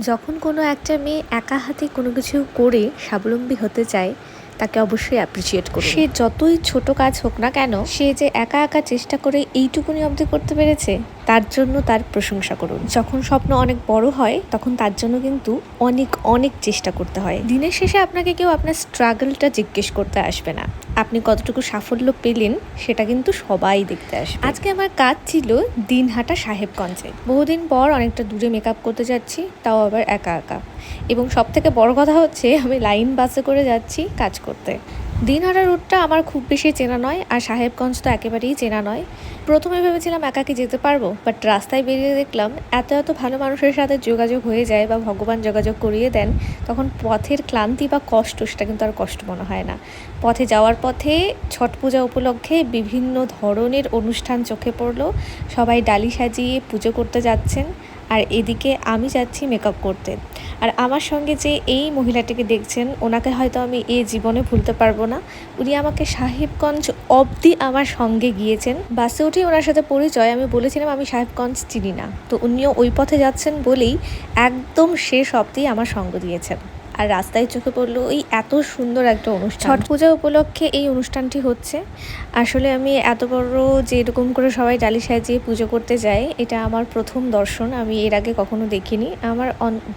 যখন কোনো একটা মেয়ে একা হাতে কোনো কিছু করে স্বাবলম্বী হতে চায় তাকে অবশ্যই অ্যাপ্রিসিয়েট করুন। সে যতই ছোট কাজ হোক না কেন, সে যে একা একা চেষ্টা করে এইটুকুনি অবধি করতে পেরেছে, তার জন্য তার প্রশংসা করুন। যখন স্বপ্ন অনেক বড় হয়, তখন তার জন্য কিন্তু অনেক অনেক চেষ্টা করতে হয়। দিনের শেষে আপনাকে কেউ আপনার স্ট্রাগলটা জিজ্ঞেস করতে আসবে না। আপনি কতটুকু সাফল্য পেলেন, সেটা কিন্তু সবাই দেখতে আসবে। আজকে আমার কাজ ছিল দিনহাটা সাহেবগঞ্জে। বহুদিন পর অনেকটা দূরে মেকআপ করতে যাচ্ছি, তাও আবার একা একা। এবং সব থেকে বড় কথা হচ্ছে, আমি লাইন বাসে করে যাচ্ছি কাজ করতে। দিনহাটা রুটটা আমার খুব বেশি চেনা নয়, আর সাহেবগঞ্জ তো একেবারেই চেনা নয়। প্রথমে ভেবেছিলাম একা কি যেতে পারব বাট রাস্তায় বেরিয়ে দেখলাম, এত এত ভালো মানুষের সাথে যোগাযোগ হয়ে যায় বা ভগবান যোগাযোগ করিয়ে দেন, তখন পথের ক্লান্তি বা কষ্ট, সেটা কিন্তু আর কষ্ট মনে হয় না। পথে যাওয়ার পথে ছট পূজা উপলক্ষে বিভিন্ন ধরনের অনুষ্ঠান চোখে পড়ল, সবাই ডালি সাজিয়ে পুজো করতে যাচ্ছেন। আর এদিকে আমি যাচ্ছি মেকআপ করতে। আর আমার সঙ্গে যে এই মহিলাটিকে দেখছেন, ওনাকে হয়তো আমি এ জীবনে ভুলতে পারব না। উনি আমাকে সাহেবগঞ্জ অবধি আমার সঙ্গে গিয়েছেন। বাসে উঠে ওনার সাথে পরিচয়, আমি বলেছিলাম আমি সাহেবগঞ্জ চিনি না। তো উনিও ওই পথে যাচ্ছেন বলেই একদম শেষ অবধি আমার সঙ্গ দিয়েছেন। আর রাস্তায় চোখে পড়ল এই এত সুন্দর একটা অনুষ্ঠান। ছট পূজা উপলক্ষে এই অনুষ্ঠানটি হচ্ছে। আসলে আমি এত বড় যে এরকম করে সবাই ডালি সাজিয়ে পুজো করতে যায় এটা আমার প্রথম দর্শন, আমি এর আগে কখনো দেখিনি। আমার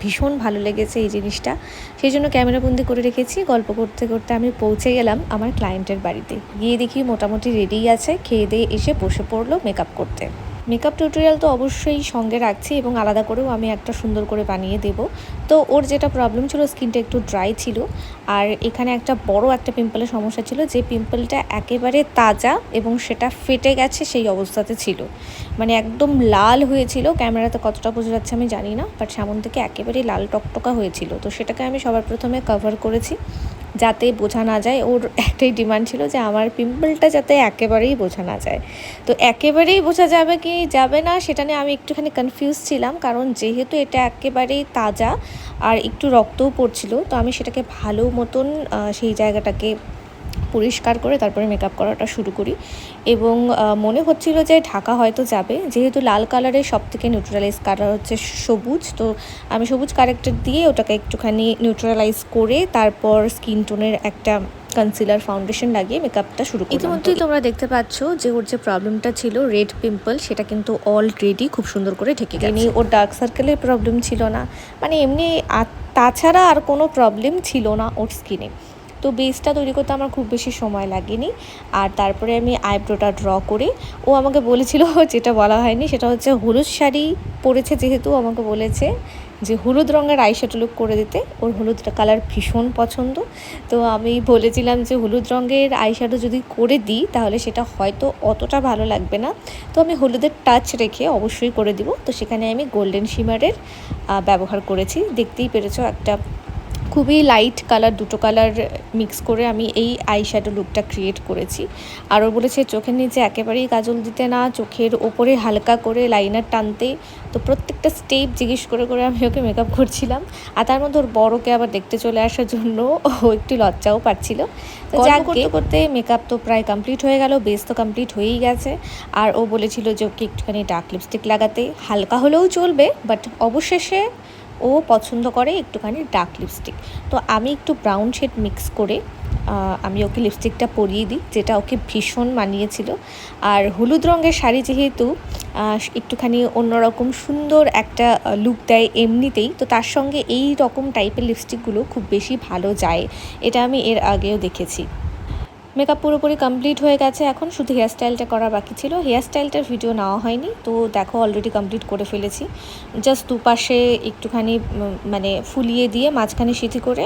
ভীষণ ভালো লেগেছে এই জিনিসটা। সেই জন্য ক্যামেরাবন্দি করে রেখেছি। গল্প করতে করতে আমি পৌঁছে গেলাম আমার ক্লায়েন্টের বাড়িতে। গিয়ে দেখি মোটামুটি রেডি আছে, খেয়ে দিয়ে এসে বসে পড়ল মেকআপ করতে। মেকআপ টিউটোরিয়াল তো অবশ্যই সঙ্গে রাখছি এবং আলাদা করেও আমি একটা সুন্দর করে বানিয়ে দেব। তো ওর যেটা প্রবলেম ছিল স্কিনটা একটু ড্রাই ছিল। আর এখানে একটা বড় একটা পিম্পলের সমস্যা ছিল যে পিম্পলটা একেবারে তাজা এবং সেটা ফেটে গেছে সেই অবস্থাতে ছিল। মানে একদম লাল হয়েছিল। ক্যামেরাতে কতটা বোঝা যাচ্ছে আমি জানি না বাট সামন থেকে একেবারে লাল টকটকা হয়েছিল। তো সেটাকে আমি সবার প্রথমে কভার করেছি। যাতে বোঝা না যায়। ওর একটাই ডিমান্ড ছিল যে আমার পিম্পলটা যাতে একেবারেই বোঝা না যায়। তো একেবারেই বোঝা যাবে কি যাবে না সেটা নিয়ে আমি একটুখানি কনফিউজ ছিলাম। কারণ যেহেতু এটা একেবারেই তাজা আর একটু রক্তও পড়ছিল, তো আমি সেটাকে ভালো মতন সেই জায়গাটাকে পরিষ্কার করে তারপরে মেকআপ করাটা শুরু করি। এবং মনে হচ্ছিল যে ঢাকা হয়তো যাবে। যেহেতু লাল কালারের সব থেকে নিউট্রালাইজ কালার হচ্ছে সবুজ তো আমি সবুজ কারেক্টার দিয়ে ওটাকে একটুখানি নিউট্রালাইজ করে তারপর স্কিন টোনের একটা কনসিলার ফাউন্ডেশন লাগিয়ে মেকআপটা শুরু করি ইতিমধ্যেই তোমরা দেখতে পাচ্ছ যে ওর যে প্রবলেমটা ছিল রেড পিম্পল সেটা কিন্তু অলরেডি খুব সুন্দর করে ঢেকে গেছে। ওর ডার্ক সার্কেলের প্রবলেম ছিল না। মানে এমনি তাছাড়া আর কোনো প্রবলেম ছিল না ওর স্কিনে তো বেসটা তৈরি করতে আমার খুব বেশি সময় লাগেনি। আর তারপরে আমি আইব্রোটা ড্র করে, ও আমাকে বলেছিল যেটা বলা হয়নি, সেটা হচ্ছে হলুদ শাড়ি পরেছে যেহেতু আমাকে বলেছে যে হলুদ রঙের আইশ্যাডো লুক করে দিতে, ওর হলুদ কালার ভীষণ পছন্দ। তো আমি বলেছিলাম যে হলুদ রঙের আইশ্যাডো যদি করে দিই, তাহলে সেটা হয়তো অতটা ভালো লাগবে না। তো আমি হলুদের টাচ রেখে অবশ্যই করে দিব। তো সেখানে আমি গোল্ডেন শিমারের ব্যবহার করেছি। দেখতেই পেরেছ একটা খুবই লাইট কালার দুটো কালার মিক্স করে আমি এই আই শ্যাডো লুকটা ক্রিয়েট করেছি। আর ও বলেছে চোখের নিচে একেবারেই কাজল দিতে না চোখের ওপরে হালকা করে লাইনার টানতে। তো প্রত্যেকটা স্টেপ জিজ্ঞেস করে করে আমি ওকে মেকআপ করছিলাম। আর তার মধ্যে ওর বড়কে আবার দেখতে চলে আসার জন্য ও একটু লজ্জাও পাচ্ছিল। তো যা করতে করতে মেকআপ তো প্রায় কমপ্লিট হয়ে গেল বেস তো কমপ্লিট হয়েই গেছে। আর ও বলেছিল যে ওকে একটুখানি ডার্ক লিপস্টিক লাগাতে। হালকা হলেও চলবে বাট অবশেষে ও পছন্দ করে একটুখানি ডার্ক লিপস্টিক তো আমি একটু ব্রাউন শেড মিক্স করে আমি ওকে লিপস্টিকটা পরিয়ে দিই, যেটা ওকে ভীষণ মানিয়েছিল। আর হলুদ রঙের শাড়ি যেহেতু একটুখানি অন্যরকম সুন্দর একটা লুক দেয় এমনিতেই, তো তার সঙ্গে এই রকম টাইপের লিপস্টিকগুলো খুব বেশি ভালো যায়। এটা আমি এর আগেও দেখেছি। মেকআপ পুরোপুরি কমপ্লিট হয়ে গেছে। এখন শুধু হেয়ারস্টাইলটা করা বাকি ছিল। হেয়ারস্টাইলটার ভিডিও নেওয়া হয়নি। তো দেখো অলরেডি কমপ্লিট করে ফেলেছি। জাস্ট দুপাশে একটুখানি মানে ফুলিয়ে দিয়ে মাঝখানে সিঁথি করে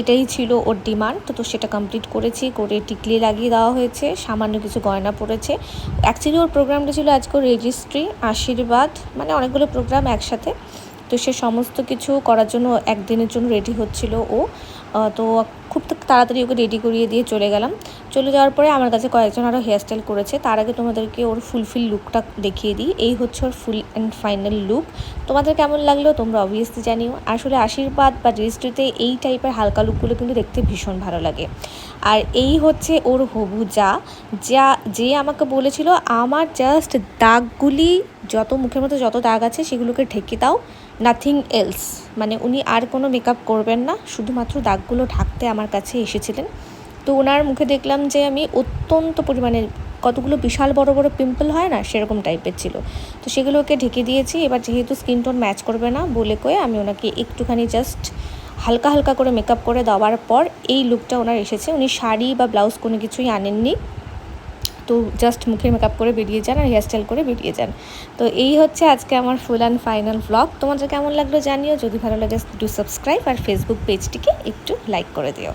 এটাই ছিল ওর ডিমান্ড তো তো সেটা কমপ্লিট করেছি। করে টিকলি লাগিয়ে দেওয়া হয়েছে। সামান্য কিছু গয়না পড়েছে। অ্যাকচুয়ালি ওর প্রোগ্রামটা ছিল আজকে রেজিস্ট্রি আশীর্বাদ মানে অনেকগুলো প্রোগ্রাম একসাথে। তো সে সমস্ত কিছু করার জন্য একদিনের জন্য রেডি হচ্ছিল ও। তো খুব তাড়াতাড়ি ওকে রেডি করিয়ে দিয়ে চলে গেলাম। চলে যাওয়ার পরে আমার কাছে কয়েকজন আরও হেয়ারস্টাইল করেছে। তার আগে তোমাদেরকে ওর ফুলফিল লুকটা দেখিয়ে দিই। এই হচ্ছে ওর ফুল অ্যান্ড ফাইনাল লুক তোমাদের কেমন লাগল তোমরা অবভিয়াসলি জানিও। আসলে আশীর্বাদ বা রেজিস্ট্রিতে এই টাইপের হালকা লুকগুলো কিন্তু দেখতে ভীষণ ভালো লাগে। আর এই হচ্ছে ওর হবু যা। যা, যে আমাকে বলেছিল, আমার জাস্ট দাগগুলি, যত মুখের মতো যত দাগ আছে, সেগুলোকে ঢেকে দাও। নাথিং এলস মানে উনি আর কোনো মেকআপ করবেন না, শুধুমাত্র দাগগুলো ঢাকতে আমার কাছে এসেছিলেন। তো ওনার মুখে দেখলাম যে আমি অত্যন্ত পরিমাণে কতগুলো বিশাল বড় বড় পিম্পল হয় না, সেরকম টাইপের ছিল। তো সেগুলোকে ঢেকে দিয়েছি, এবার যেহেতু স্কিন টোন ম্যাচ করবে না বলে কয়ে আমি ওনাকে একটুখানি জাস্ট হালকা হালকা করে মেকআপ করে দেওয়ার পর এই লুকটা ওনার এসেছে। উনি শাড়ি বা ব্লাউজ কোনো কিছুই আনেননি। তো জাস্ট মুখে মেকআপ করে বেরিয়ে যান আর হেয়ারস্টাইল করে বেরিয়ে যান। তো এই হচ্ছে আজকে আমার ফুল অ্যান্ড ফাইনাল ব্লগ তোমাদের কেমন লাগল জানিও। যদি ভালো লাগে ডু সাবস্ক্রাইব আর ফেসবুক পেজটিকে একটু লাইক করে দিও।